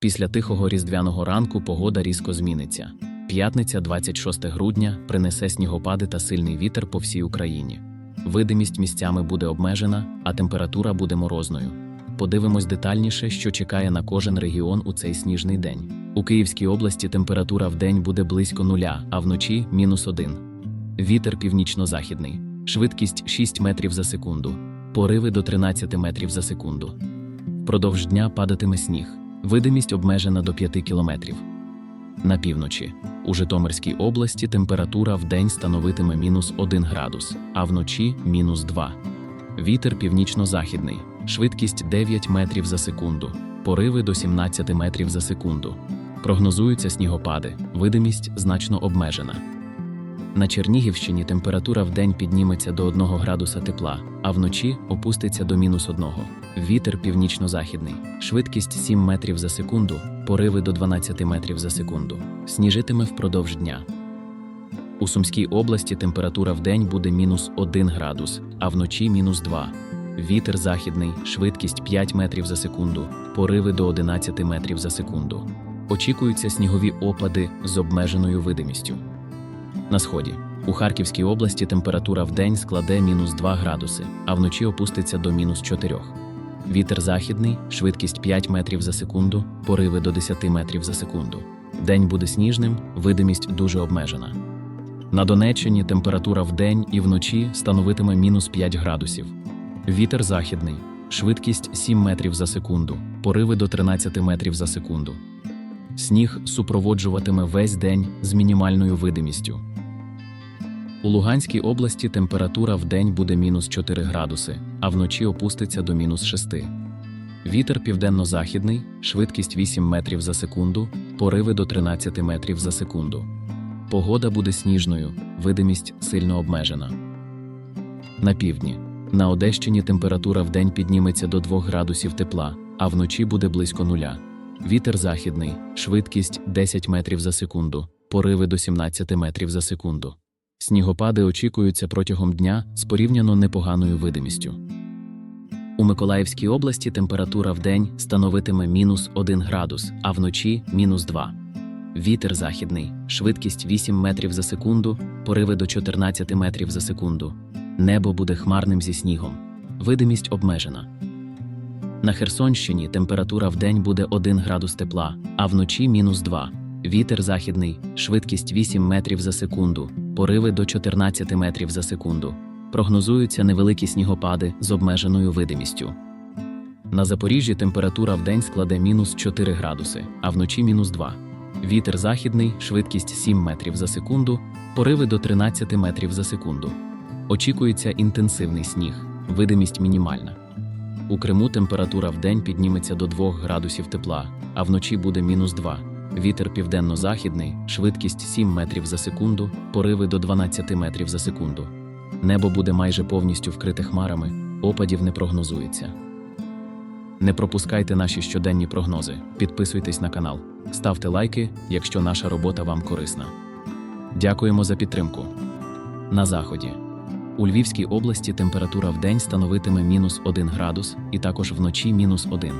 Після тихого різдвяного ранку погода різко зміниться. П'ятниця, 26 грудня, принесе снігопади та сильний вітер по всій Україні. Видимість місцями буде обмежена, а температура буде морозною. Подивимось детальніше, що чекає на кожен регіон у цей сніжний день. У Київській області температура в день буде близько нуля, а вночі мінус один. Вітер північно-західний, швидкість 6 метрів за секунду, пориви до 13 метрів за секунду. Впродовж дня падатиме сніг, видимість обмежена до 5 кілометрів. На півночі у Житомирській області температура в день становитиме мінус 1 градус, а вночі мінус 2. Вітер північно-західний, швидкість 9 метрів за секунду, пориви до 17 метрів за секунду. Прогнозуються снігопади, видимість значно обмежена. На Чернігівщині температура в день підніметься до 1 градуса тепла, а вночі опуститься до мінус 1. Вітер північно-західний, швидкість 7 метрів за секунду, пориви до 12 метрів за секунду. Сніжитиме впродовж дня. У Сумській області температура в день буде мінус 1 градус, а вночі мінус 2. Вітер західний, швидкість 5 метрів за секунду, пориви до 11 метрів за секунду. Очікуються снігові опади з обмеженою видимістю. На сході у Харківській області температура в день складе мінус 2 градуси, а вночі опуститься до мінус 4. Вітер західний, швидкість 5 метрів за секунду, пориви до 10 метрів за секунду. День буде сніжним, видимість дуже обмежена. На Донеччині температура в день і вночі становитиме мінус 5 градусів. Вітер західний, швидкість 7 метрів за секунду, пориви до 13 метрів за секунду. Сніг супроводжуватиме весь день з мінімальною видимістю. У Луганській області температура в день буде мінус 4 градуси, а вночі опуститься до мінус 6. Вітер південно-західний, швидкість 8 метрів за секунду, пориви до 13 метрів за секунду. Погода буде сніжною, видимість сильно обмежена. На півдні. На Одещині температура в день підніметься до 2 градусів тепла, а вночі буде близько нуля. Вітер західний, швидкість 10 метрів за секунду, пориви до 17 метрів за секунду. Снігопади очікуються протягом дня з порівняно непоганою видимістю. У Миколаївській області температура в день становитиме мінус 1 градус, а вночі мінус 2. Вітер західний, швидкість 8 метрів за секунду, пориви до 14 метрів за секунду. Небо буде хмарним зі снігом. Видимість обмежена. На Херсонщині температура в день буде 1 градус тепла, а вночі мінус 2. Вітер західний, швидкість 8 метрів за секунду, пориви до 14 метрів за секунду. Прогнозуються невеликі снігопади з обмеженою видимістю. На Запоріжжі температура в день складе мінус 4 градуси, а вночі мінус 2. Вітер західний, швидкість 7 метрів за секунду, пориви до 13 метрів за секунду. Очікується інтенсивний сніг, видимість мінімальна. У Криму температура в день підніметься до 2 градусів тепла, а вночі буде мінус 2. Вітер південно-західний, швидкість 7 метрів за секунду, пориви до 12 метрів за секунду. Небо буде майже повністю вкрите хмарами, опадів не прогнозується. Не пропускайте наші щоденні прогнози, підписуйтесь на канал, ставте лайки, якщо наша робота вам корисна. Дякуємо за підтримку. На заході. У Львівській області температура в день становитиме мінус 1 градус і також вночі мінус 1.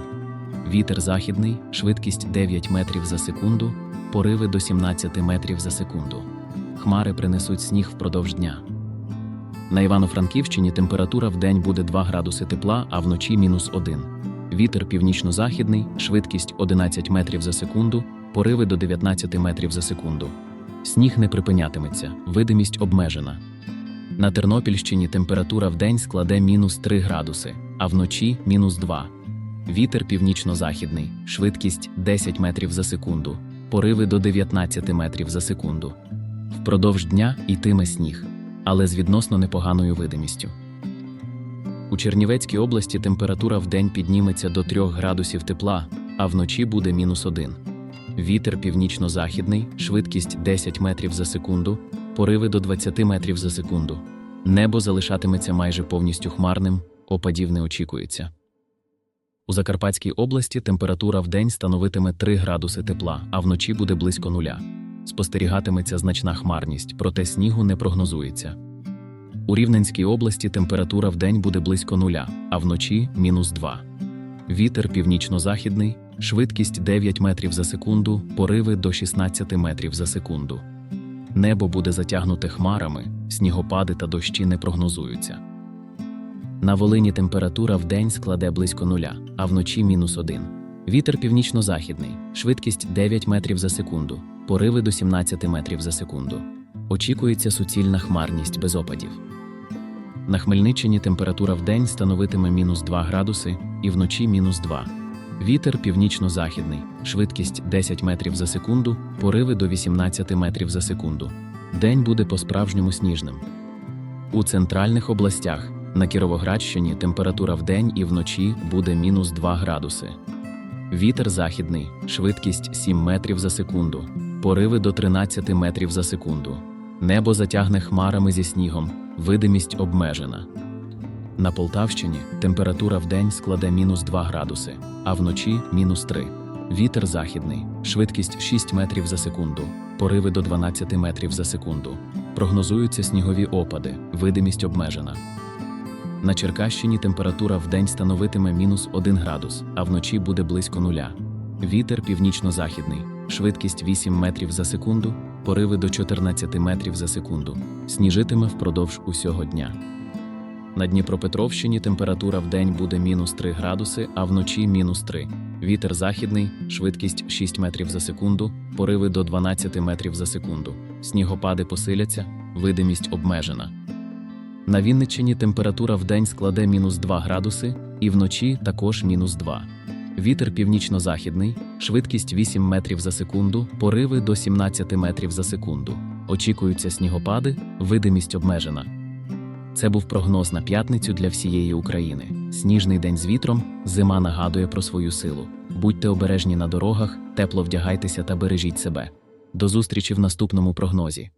Вітер західний, швидкість 9 метрів за секунду, пориви до 17 метрів за секунду. Хмари принесуть сніг впродовж дня. На Івано-Франківщині температура в день буде 2 градуси тепла, а вночі мінус 1. Вітер північно-західний, швидкість 11 метрів за секунду, пориви до 19 метрів за секунду. Сніг не припинятиметься, видимість обмежена. На Тернопільщині температура в день складе мінус 3 градуси, а вночі мінус 2. Вітер північно-західний, швидкість 10 метрів за секунду, пориви до 19 метрів за секунду. Впродовж дня йтиме сніг, але з відносно непоганою видимістю. У Чернівецькій області температура в день підніметься до 3 градусів тепла, а вночі буде мінус 1. Вітер північно-західний, швидкість 10 метрів за секунду, пориви до 20 метрів за секунду. Небо залишатиметься майже повністю хмарним, опадів не очікується. У Закарпатській області температура в день становитиме 3 градуси тепла, а вночі буде близько нуля. Спостерігатиметься значна хмарність, проте снігу не прогнозується. У Рівненській області температура в день буде близько нуля, а вночі мінус 2. Вітер північно-західний, швидкість 9 метрів за секунду, пориви до 16 метрів за секунду. Небо буде затягнуте хмарами, снігопади та дощі не прогнозуються. На Волині температура вдень складе близько нуля, а вночі мінус один. Вітер північно-західний, швидкість 9 метрів за секунду, пориви до 17 метрів за секунду. Очікується суцільна хмарність без опадів. На Хмельниччині температура вдень становитиме мінус 2 градуси і вночі мінус 2. Вітер північно-західний, швидкість 10 метрів за секунду, пориви до 18 метрів за секунду. День буде по-справжньому сніжним. У центральних областях на Кіровоградщині температура вдень і вночі буде мінус 2 градуси. Вітер західний, швидкість 7 метрів за секунду, пориви до 13 метрів за секунду. Небо затягне хмарами зі снігом, видимість обмежена. На Полтавщині температура вдень складе мінус 2 градуси, а вночі мінус 3. Вітер західний, швидкість 6 метрів за секунду, пориви до 12 метрів за секунду. Прогнозуються снігові опади, видимість обмежена. На Черкащині температура вдень становитиме мінус 1 градус, а вночі буде близько нуля. Вітер північно-західний, швидкість 8 метрів за секунду, пориви до 14 метрів за секунду. Сніжитиме впродовж усього дня. На Дніпропетровщині температура вдень буде мінус 3 градуси, а вночі мінус 3. Вітер західний, швидкість 6 метрів за секунду, пориви до 12 метрів за секунду. Снігопади посиляться, видимість обмежена. На Вінниччині температура вдень складе мінус 2 градуси, і вночі також мінус 2. Вітер північно-західний, швидкість 8 метрів за секунду, пориви до 17 метрів за секунду. Очікуються снігопади, видимість обмежена. Це був прогноз на п'ятницю для всієї України. Сніжний день з вітром, зима нагадує про свою силу. Будьте обережні на дорогах, тепло вдягайтеся та бережіть себе. До зустрічі в наступному прогнозі.